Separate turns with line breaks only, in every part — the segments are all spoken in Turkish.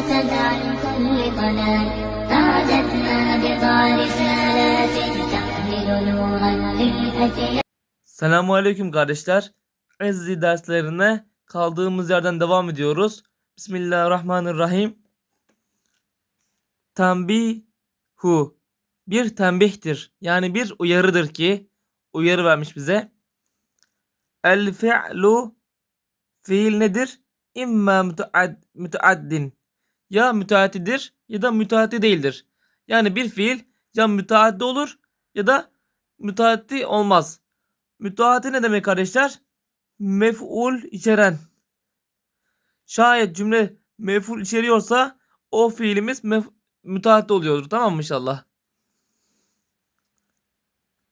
نصرة عن كل ضلال فعددنا بضع رسالات تحمل نورا للأجيال
Selamun Aleyküm kardeşler. Ezzi derslerine kaldığımız yerden devam ediyoruz. Bismillahirrahmanirrahim. Tembihu. Bir tembihtir. Yani bir uyarıdır ki uyarı vermiş bize. El fi'lu fiil nedir? İmma mütead, müteaddin. Ya müteaddidir ya da müteaddi değildir. Yani bir fiil ya müteaddi olur ya da müteaddi olmaz. Müteahhiti ne demek kardeşler? Mef'ul içeren. Şayet cümle mef'ul içeriyorsa o fiilimiz mef müteahhit oluyordur. Tamam mı inşallah?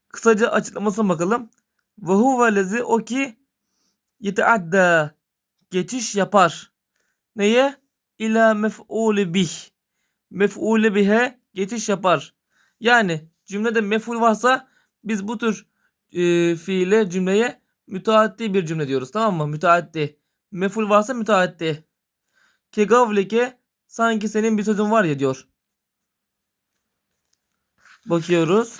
Kısaca açıklamasına bakalım. Ve huve lezi o ki yeteadda geçiş yapar. Neye? İla mef'ulü bih. Mef'ulü bihe geçiş yapar. Yani cümlede mef'ul varsa biz bu tür e, fiile cümleye müteaddi bir cümle diyoruz. Tamam mı? Müteaddi. Mef'ul varsa müteaddi. Kegavlike sanki senin bir sözün var ya diyor. Bakıyoruz.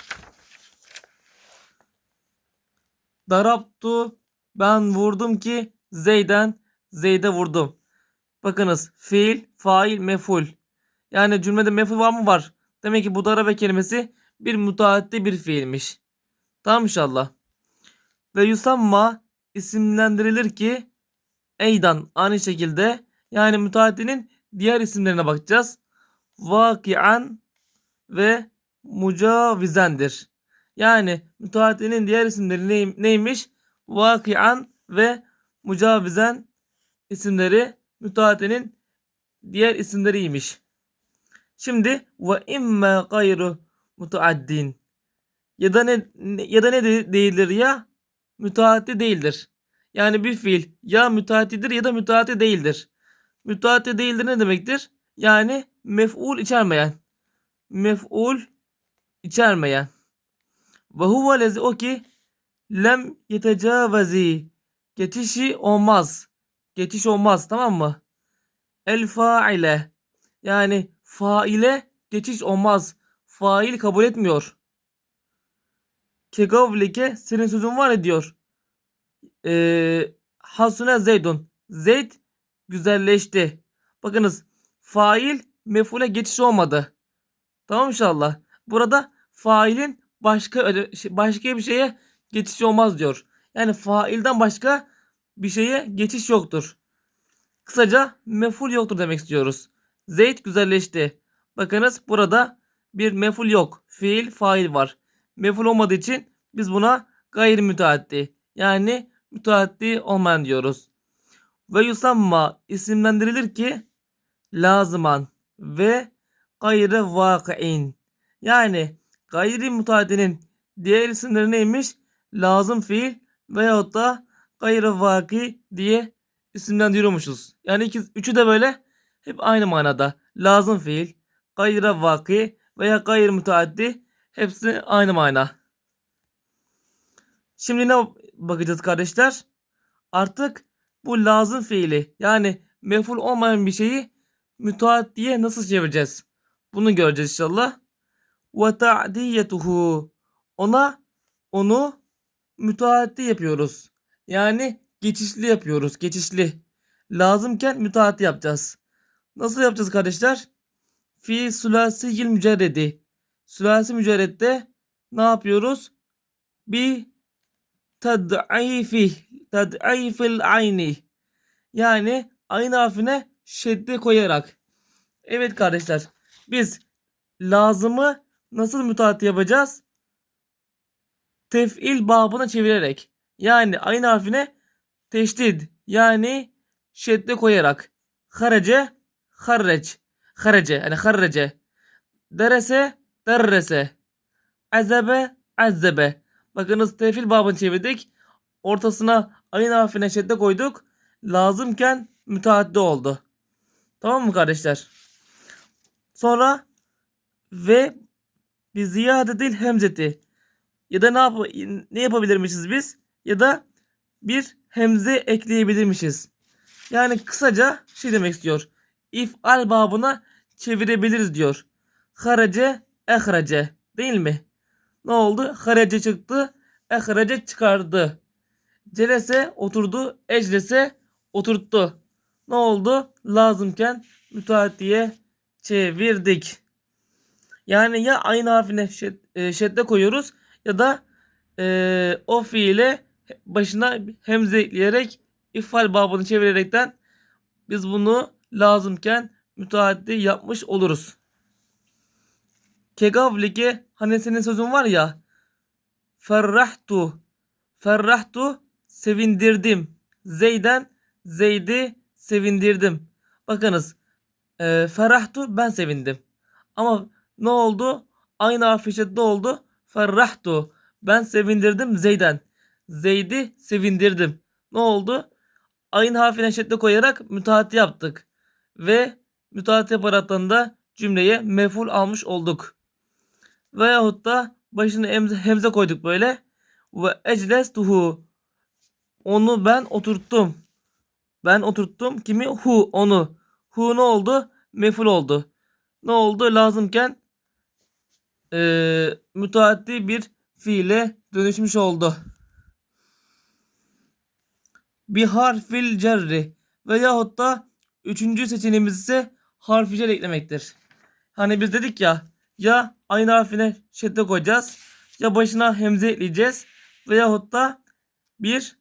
Daraptu ben vurdum ki Zeyden Zeyd'e vurdum. Bakınız fiil, fail, meful. Yani cümlede meful var mı? Var. Demek ki bu darabe kelimesi bir müteaddi bir fiilmiş. Tamam inşallah. Ve yusamma isimlendirilir ki eydan aynı şekilde yani müteaddinin diğer isimlerine bakacağız. Vakian ve mucavizendir. Yani müteaddinin diğer isimleri ney- neymiş? Vakian ve mucavizen isimleri müteaddinin diğer isimleriymiş. Şimdi ve imme gayru muteaddin ya da ne ya da ne de- değildir ya müteaddi değildir. Yani bir fiil ya müteaddidir ya da müteaddi değildir. Müteaddi değildir ne demektir? Yani mef'ul içermeyen. Mef'ul içermeyen. Ve huve lezi o ki lem yetecavazi geçişi olmaz. Geçiş olmaz tamam mı? El faile yani faile geçiş olmaz. Fail kabul etmiyor. Kegavlike senin sözün var ya diyor. Ee, Hasune Zeydun. Zeyd güzelleşti. Bakınız fail mefule geçiş olmadı. Tamam inşallah. Burada failin başka şey- başka bir şeye geçiş olmaz diyor. Yani failden başka bir şeye geçiş yoktur. Kısaca meful yoktur demek istiyoruz. Zeyd güzelleşti. Bakınız burada bir meful yok. Fiil, fail var. Meful olmadığı için biz buna gayri müteaddi yani müteaddi olmayan diyoruz. Ve yusamma isimlendirilir ki lazıman ve gayri vakiin. Yani gayri müteaddinin diğer isimleri neymiş? Lazım fiil veyahut da gayri vaki diye isimlendiriyormuşuz. Yani iki, üçü de böyle hep aynı manada. Lazım fiil, gayri vaki veya gayri müteaddi hepsi aynı mana. Şimdi ne bakacağız kardeşler? Artık bu lazım fiili yani meful olmayan bir şeyi müteaddiye nasıl çevireceğiz? Bunu göreceğiz inşallah. Ve ta'diyetuhu. Ona onu müteaddi yapıyoruz. Yani geçişli yapıyoruz. Geçişli. Lazımken müteaddi yapacağız. Nasıl yapacağız kardeşler? Fi sülasiyil mücerredi. Sülasi mücerredde ne yapıyoruz? Bir tad'ifi tad'ifil ayni yani ayın harfine şedde koyarak. Evet kardeşler biz lazımı nasıl müteahhit yapacağız? Tef'il babına çevirerek. Yani ayın harfine teşdid yani şedde koyarak. Harece harreç. Harece yani harrece. Derese derrese. Azebe azzebe. Bakınız tefil babını çevirdik. Ortasına ayın harfine şedde koyduk. Lazımken müteaddi oldu. Tamam mı kardeşler? Sonra ve bir ziyade değil hemzeti. Ya da ne, yap ne yapabilirmişiz biz? Ya da bir hemze ekleyebilirmişiz. Yani kısaca şey demek istiyor. if'al babına çevirebiliriz diyor. Harace, ehrace değil mi? Ne oldu? Harace çıktı, ehrace çıkardı. Celese oturdu, eclese oturttu. Ne oldu? Lazımken müteaddiye çevirdik. Yani ya aynı harfine şed, e, şedde koyuyoruz ya da e, o fiile başına hemze ekleyerek ifal babını çevirerekten biz bunu lazımken müteaddi yapmış oluruz. Kegavlike hani senin sözün var ya ferrahtu ferrahtu sevindirdim. Zeyden Zeyd'i sevindirdim. Bakınız e, ferrahtu ben sevindim. Ama ne oldu? Aynı harfi oldu. Ferrahtu ben sevindirdim Zeyden. Zeyd'i sevindirdim. Ne oldu? Aynı harfine şedde koyarak müteahhit yaptık. Ve müteahhit yaparaktan cümleye meful almış olduk. Veyahut da başına hemze, hemze koyduk böyle. Ve eclestuhu. Onu ben oturttum. Ben oturttum. Kimi? Hu. Onu. Hu ne oldu? Meful oldu. Ne oldu? Lazımken eee müteaddi bir fiile dönüşmüş oldu. Bir harfil cerri veyahut da üçüncü seçeneğimiz ise harfi cer eklemektir. Hani biz dedik ya ya aynı harfine şedde koyacağız ya başına hemze ekleyeceğiz veyahut da bir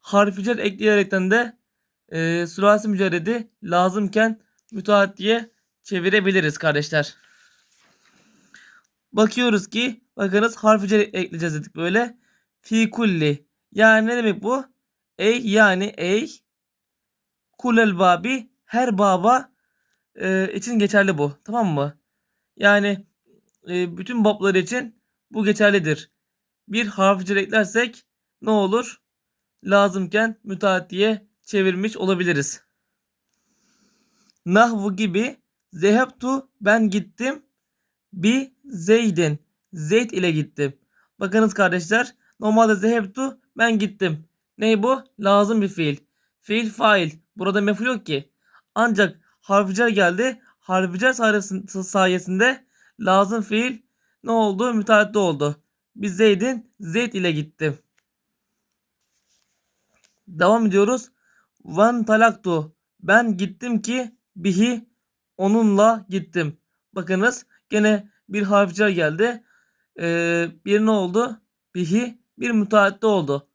harfi cer ekleyerekten de e, sülasi mücerredi lazımken müteaddiye çevirebiliriz kardeşler. Bakıyoruz ki bakınız harfi cer ekleyeceğiz dedik böyle. Fi kulli. Yani ne demek bu? Ey yani ey kulel babi her baba e, için geçerli bu. Tamam mı? Yani e, bütün bablar için bu geçerlidir. Bir harf cer eklersek ne olur? Lazımken müteaddiye çevirmiş olabiliriz. Nahvu gibi zehebtu ben gittim bi zeydin zeyd ile gittim. Bakınız kardeşler normalde zehebtu ben gittim. Ney bu? Lazım bir fiil. Fiil fail. Burada meful yok ki. Ancak harficer geldi. Harficer sayesinde, lazım fiil ne oldu? Müteahhitli oldu. Biz Zeyd'in Zeyd ile gittim. Devam ediyoruz. Van talaktu. Ben gittim ki bihi onunla gittim. Bakınız gene bir harfçer geldi. Ee, bir ne oldu? Bihi bir müteahhitte oldu.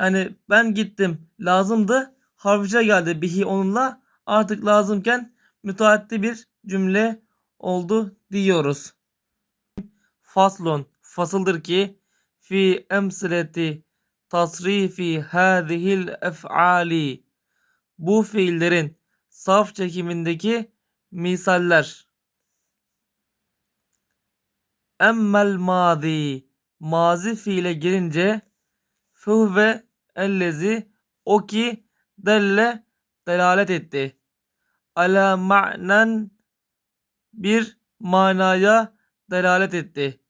Yani ben gittim lazımdı. Harfçer geldi bihi onunla. Artık lazımken müteahhitte bir cümle oldu diyoruz. Faslun fasıldır ki fi emsileti tasrifi hadihil ef'ali bu fiillerin saf çekimindeki misaller. Emmel mazi mazi fiile gelince ve ellezi o ki delle delalet etti. Ala ma'nen bir manaya delalet etti.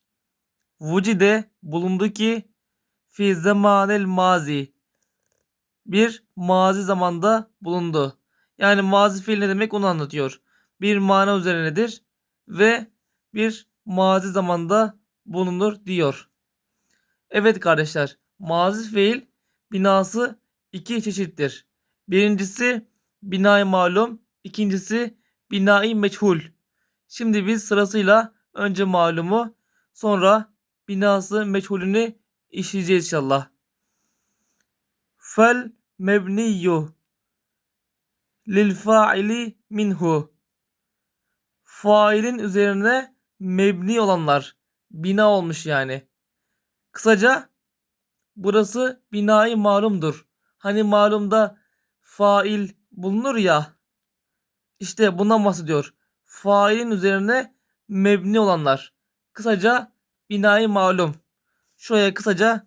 Vucide bulundu ki fi zamanil mazi bir mazi zamanda bulundu. Yani mazi fiil ne demek onu anlatıyor. Bir mana üzerinedir ve bir mazi zamanda bulunur diyor. Evet kardeşler mazi fiil binası iki çeşittir. Birincisi binayı malum, ikincisi binayı meçhul. Şimdi biz sırasıyla önce malumu sonra binası meçhulünü işleyeceğiz inşallah. Fel mebniyyu lil faili minhu. Failin üzerine mebni olanlar. Bina olmuş yani. Kısaca burası binayı malumdur. Hani malumda fail bulunur ya. İşte bundan bahsediyor. Failin üzerine mebni olanlar. Kısaca binayı malum. Şuraya kısaca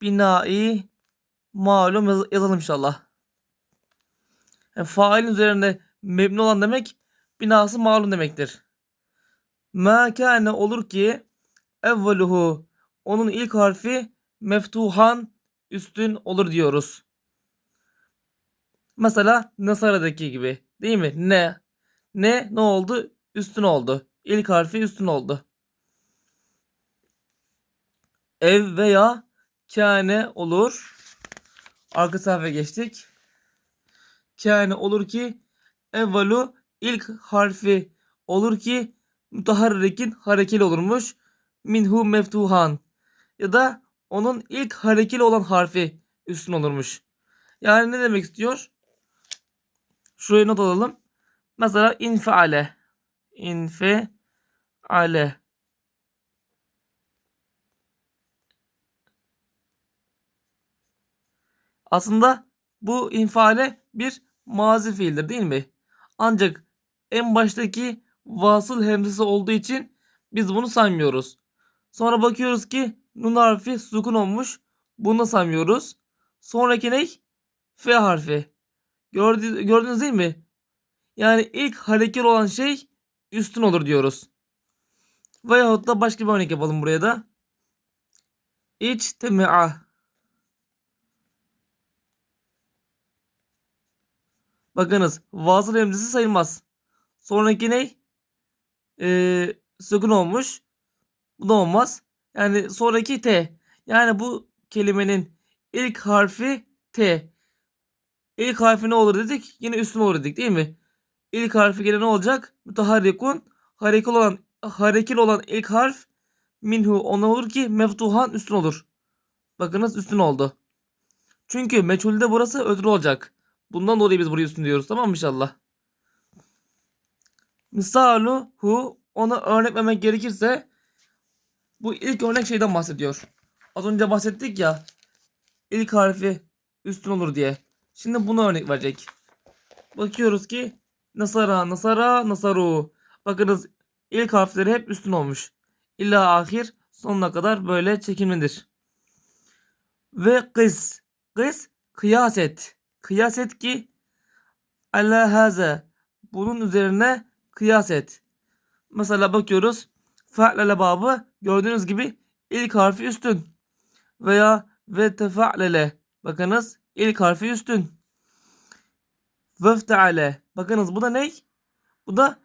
binayı malum yaz- yazalım inşallah. Yani failin üzerinde mebni olan demek binası malum demektir. Ma kâne olur ki evveluhu onun ilk harfi meftuhan üstün olur diyoruz. Mesela Nasara'daki gibi değil mi? Ne? ne ne oldu? Üstün oldu. İlk harfi üstün oldu. Ev veya kâne olur. Arka sayfaya geçtik. Kâne olur ki evvelu ilk harfi olur ki müteharrikin harekeli olurmuş. Minhu meftuhan. Ya da onun ilk harekeli olan harfi üstün olurmuş. Yani ne demek istiyor? Şuraya not alalım. Mesela infiale. İnfiale. Aslında bu infiale bir mazi fiildir değil mi? Ancak en baştaki vasıl hemzesi olduğu için biz bunu saymıyoruz. Sonra bakıyoruz ki nun harfi sukun olmuş. Bunu da saymıyoruz. Sonraki ne? F harfi. Gördü, gördünüz değil mi? Yani ilk harekeli olan şey üstün olur diyoruz. Veyahut da başka bir örnek yapalım buraya da. İçtemi'a. Bakınız vasıl hemzesi sayılmaz. Sonraki ne? Ee, sukun olmuş. Bu da olmaz. Yani sonraki T. Yani bu kelimenin ilk harfi T. İlk harfi ne olur dedik? Yine üstün olur dedik değil mi? İlk harfi gene ne olacak? Müteharrikun. Harekil olan harekil olan ilk harf minhu ona olur ki meftuhan üstün olur. Bakınız üstün oldu. Çünkü meçhulde burası ödül olacak. Bundan dolayı biz burayı üstün diyoruz tamam mı inşallah? Misalu hu ona örnek vermek gerekirse bu ilk örnek şeyden bahsediyor. Az önce bahsettik ya ilk harfi üstün olur diye. Şimdi bunu örnek verecek. Bakıyoruz ki Nasara, Nasara, Nasaru. Bakınız ilk harfleri hep üstün olmuş. İlla ahir sonuna kadar böyle çekimlidir. Ve kız. Kız kıyas et. Kıyas et ki ala haze. Bunun üzerine kıyas et. Mesela bakıyoruz. Fe'lele babı gördüğünüz gibi ilk harfi üstün. Veya ve tefa'lele. Bakınız ilk harfi üstün. Vefteale. Bakınız bu da ne? Bu da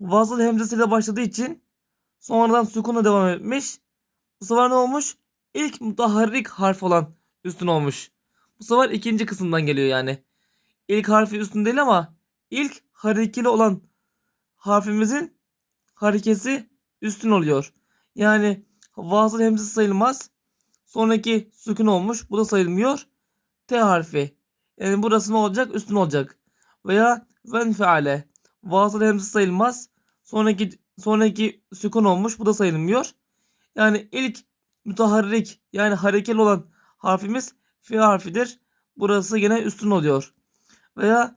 vasıl hemzesiyle başladığı için sonradan sükunla devam etmiş. Bu sefer ne olmuş? İlk mutaharrik harf olan üstün olmuş. Bu sefer ikinci kısımdan geliyor yani. İlk harfi üstün değil ama ilk harekeli olan harfimizin harekesi üstün oluyor. Yani vasıl hemzesi sayılmaz. Sonraki sükun olmuş. Bu da sayılmıyor. T harfi. Yani burası ne olacak? Üstün olacak. Veya ven feale. Vasıl hemzesi sayılmaz. Sonraki sonraki sükun olmuş. Bu da sayılmıyor. Yani ilk müteharrik yani harekeli olan harfimiz fi harfidir. Burası yine üstün oluyor. Veya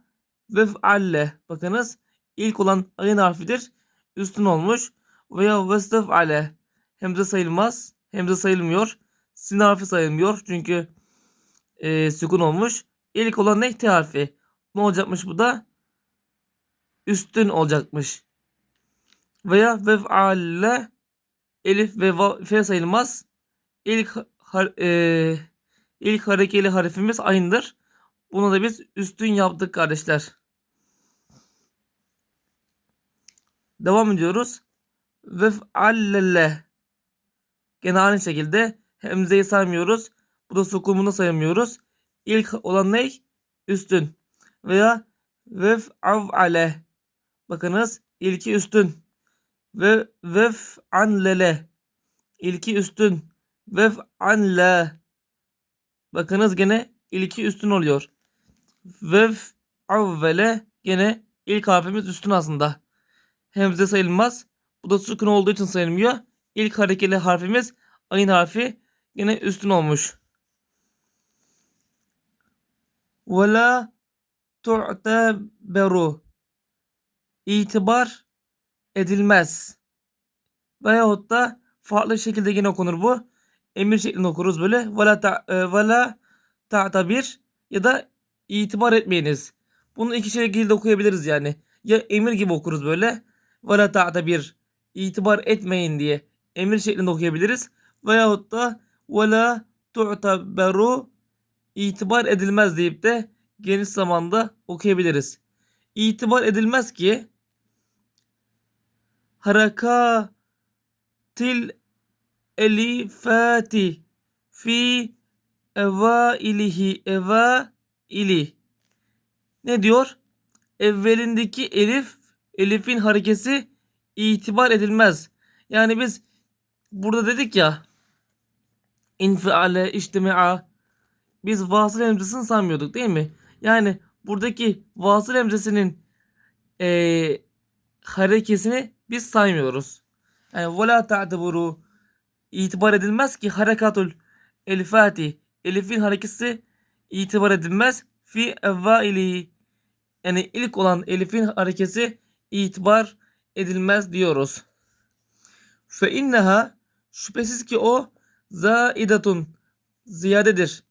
vef'alle. Bakınız ilk olan ayın harfidir. Üstün olmuş. Veya vestef'ale. Hemze sayılmaz. Hemze sayılmıyor. Sin harfi sayılmıyor. Çünkü e, sükun olmuş. İlk olan ne? T harfi. Ne olacakmış bu da? Üstün olacakmış. Veya vef'alle elif ve va, f sayılmaz. İlk har, e, ilk harekeli harfimiz aynıdır. Bunu da biz üstün yaptık kardeşler. Devam ediyoruz. Vef'allele. Gene aynı şekilde hemzeyi saymıyoruz. Bu da sukumunu sayamıyoruz. İlk olan ne? Üstün. Veya vef'av'ale. Bakınız ilki üstün. Ve vef'anlele. İlki üstün. Vef'anle. Bakınız gene ilki üstün oluyor. Vef'avvele gene ilk harfimiz üstün aslında. Hemze sayılmaz. Bu da sükun olduğu için sayılmıyor. İlk harekeli harfimiz ayın harfi yine üstün olmuş. Ve la tu'teberu itibar edilmez. Veyahut da farklı şekilde yine okunur bu. Emir şeklinde okuruz böyle. Ve ta, ve la ta'tabir ya da itibar etmeyiniz. Bunu iki şekilde okuyabiliriz yani. Ya emir gibi okuruz böyle. Ve la ta'tabir itibar etmeyin diye emir şeklinde okuyabiliriz. Veyahut da ve la itibar edilmez deyip de geniş zamanda okuyabiliriz. itibar edilmez ki harakatil elifati fi evailihi evaili ne diyor? Evvelindeki elif elifin harekesi itibar edilmez. Yani biz burada dedik ya infiale, içtimea biz vasıl emcesini sanmıyorduk değil mi? Yani buradaki vasıl emcesinin eee harekesini biz saymıyoruz. Yani ve la ta'teburu itibar edilmez ki harekatul elifati elifin harekesi itibar edilmez fi evvaili yani ilk olan elifin harekesi itibar edilmez diyoruz. Fe inneha şüphesiz ki o zaidatun ziyadedir.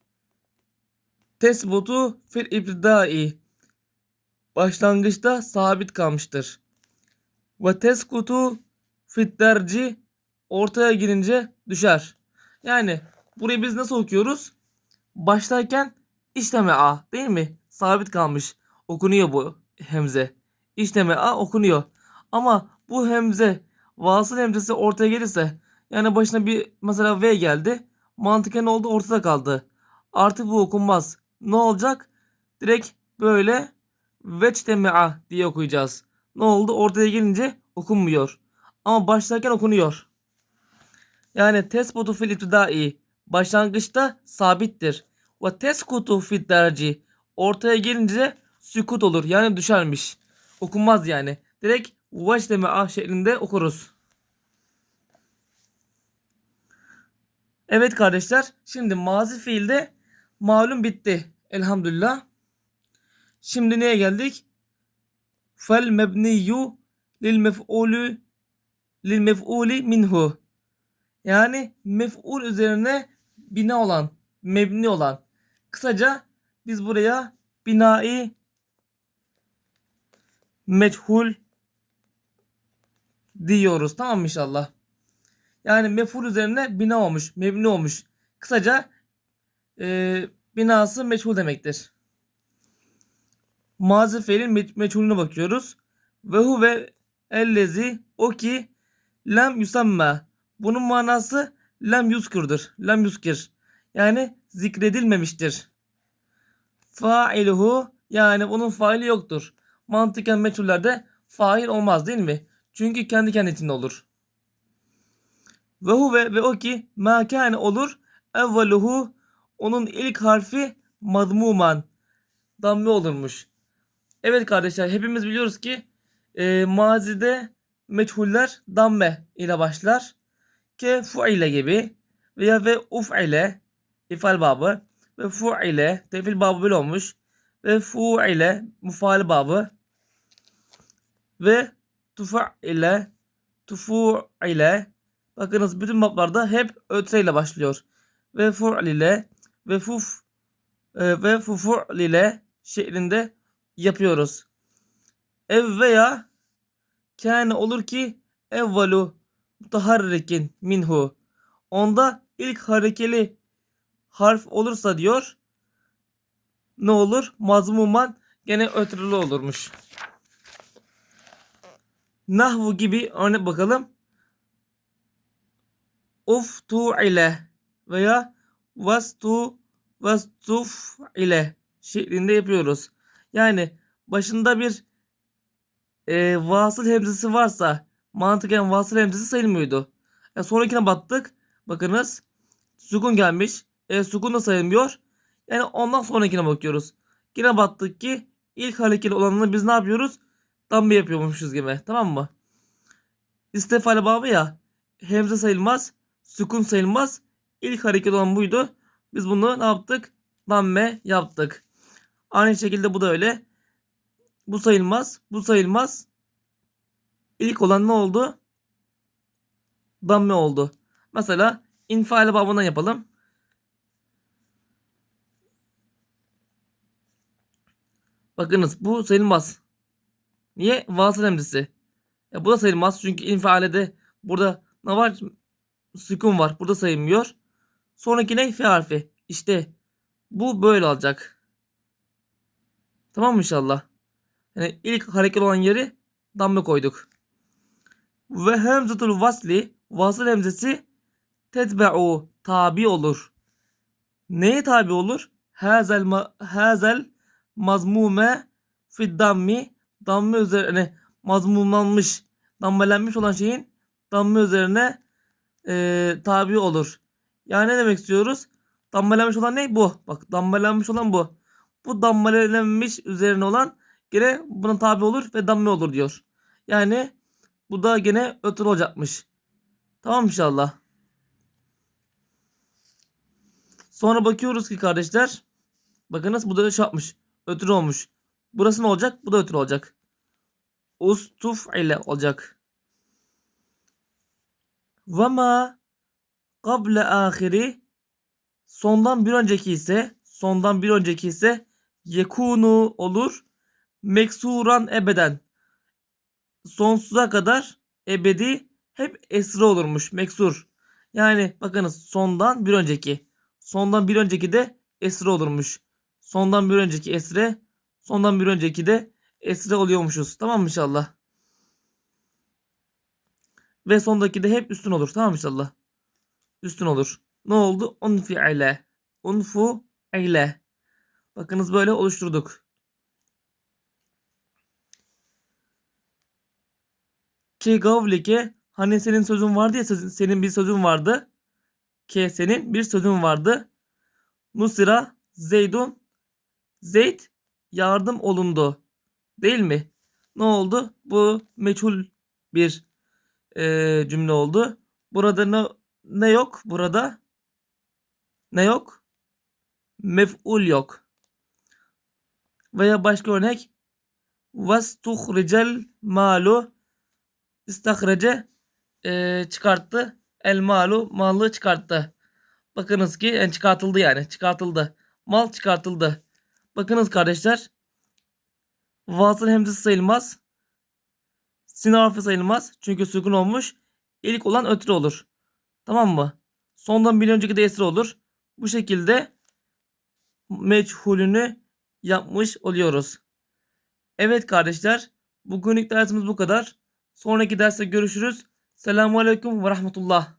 Tesbutu fil ibtidai başlangıçta sabit kalmıştır. Ve teskutu fit derci ortaya girince düşer. Yani burayı biz nasıl okuyoruz? Başlarken işleme a değil mi? Sabit kalmış. Okunuyor bu hemze. İşleme a okunuyor. Ama bu hemze vasıl hemzesi ortaya gelirse yani başına bir mesela V geldi. Mantıken oldu ortada kaldı. Artık bu okunmaz. Ne olacak? Direkt böyle veçteme'a diye okuyacağız. Ne oldu? Ortaya gelince okunmuyor. Ama başlarken okunuyor. Yani tesbutu fil ibtidai başlangıçta sabittir. Ve teskutu fil derci ortaya gelince sükut olur. Yani düşermiş. Okunmaz yani. Direkt veçteme ah şeklinde okuruz. Evet kardeşler. Şimdi mazi fiilde malum bitti. Elhamdülillah. Şimdi neye geldik? Fel mebniyu lil mef'ulü lil mef'uli minhu. Yani mef'ul üzerine bina olan, mebni olan. Kısaca biz buraya binai meçhul diyoruz. Tamam mı inşallah? Yani mef'ul üzerine bina olmuş, mebni olmuş. Kısaca e, binası meçhul demektir. Mazi fiilin me- meçhulüne bakıyoruz. Ve huve ellezi o ki lem yusamme. Bunun manası lem yuskırdır. Lem yuskir. Yani zikredilmemiştir. Failuhu yani bunun faili yoktur. Mantıken meçhullerde fail olmaz değil mi? Çünkü kendi kendisinde olur. Ve huve ve o ki ma kâne olur evveluhu onun ilk harfi madmuman damme olurmuş. Evet kardeşler hepimiz biliyoruz ki e, mazide meçhuller damme ile başlar. Ke fuile gibi veya ve uf'ile ifal babı ve fu'ile tefil babı böyle olmuş ve fu'ile mufaal babı ve tufa'ile tufu'ile bakınız bütün bablarda hep ötre ile başlıyor ve fu'ile ve fuf e, ve fufu'ile şeklinde yapıyoruz. Ev veya kâne olur ki evvalu mutaharrikin minhu. Onda ilk harekeli harf olursa diyor ne olur? Mazmuman gene ötrülü olurmuş. Nahvu gibi örnek bakalım. Uftu ile veya vastu vastuf ile şeklinde yapıyoruz. Yani başında bir e, vasıl hemzesi varsa mantıken vasıl hemzesi sayılmıyordu. E, sonrakine battık. Bakınız sukun gelmiş. E, sukun da sayılmıyor. Yani ondan sonrakine bakıyoruz. Yine battık ki ilk hareketli olanını biz ne yapıyoruz? Dambe yapıyormuşuz gibi. Tamam mı? İstifale babı ya. Hemze sayılmaz. Sukun sayılmaz. İlk hareket olan buydu. Biz bunu ne yaptık? Damme yaptık. Aynı şekilde bu da öyle. Bu sayılmaz. Bu sayılmaz. İlk olan ne oldu? Damme oldu. Mesela infiale babından yapalım. Bakınız bu sayılmaz. Niye? Vasıl emrisi. Ya bu da sayılmaz çünkü infialede burada ne var? Sükun var. Burada sayılmıyor. Sonraki ne? F harfi. İşte bu böyle olacak. Tamam mı inşallah? Yani ilk hareket olan yeri damme koyduk. Ve hemzetul vasli vasıl hemzesi tetbe'u tabi olur. Neye tabi olur? Hazel ma, hazel mazmume fid dammi damme üzerine mazmumlanmış dammelenmiş olan şeyin damme üzerine e, tabi olur. Yani ne demek istiyoruz? Dammelenmiş olan ne? Bu. Bak dammelenmiş olan bu. Bu dammelenmiş üzerine olan gene buna tabi olur ve damme olur diyor. Yani bu da gene ötür olacakmış. Tamam inşallah. Sonra bakıyoruz ki kardeşler. Bakınız bu da şey yapmış. Ötür olmuş. Burası ne olacak? Bu da ötür olacak. Ustuf ile olacak. Ve ma kable ahiri sondan bir önceki ise sondan bir önceki ise yekunu olur. Meksuran ebeden. Sonsuza kadar ebedi hep esre olurmuş. Meksur. Yani bakınız sondan bir önceki. Sondan bir önceki de esre olurmuş. Sondan bir önceki esre. Sondan bir önceki de esre oluyormuşuz. Tamam mı inşallah? Ve sondaki de hep üstün olur. Tamam inşallah? Üstün olur. Ne oldu? Unfi'ile. Unfu ile. Bakınız böyle oluşturduk. Ki gavlike hani senin sözün vardı ya senin bir sözün vardı. Ki senin bir sözün vardı. Nusira Zeydun Zeyd yardım olundu. Değil mi? Ne oldu? Bu meçhul bir eee, cümle oldu. Burada ne, ne yok? Burada ne yok? Mef'ul yok. Veya başka örnek Vestuhricel malu istahrece eee, çıkarttı. El malu malı çıkarttı. Bakınız ki yani çıkartıldı yani çıkartıldı. Mal çıkartıldı. Bakınız kardeşler. Vasıl hemzesi sayılmaz. Sin harfi sayılmaz. Çünkü sükun olmuş. İlk olan ötürü olur. Tamam mı? Sondan bir önceki de esri olur. Bu şekilde meçhulünü yapmış oluyoruz. Evet kardeşler. Bugünlük dersimiz bu kadar. Sonraki derste görüşürüz. Selamun Aleyküm ve Rahmetullah.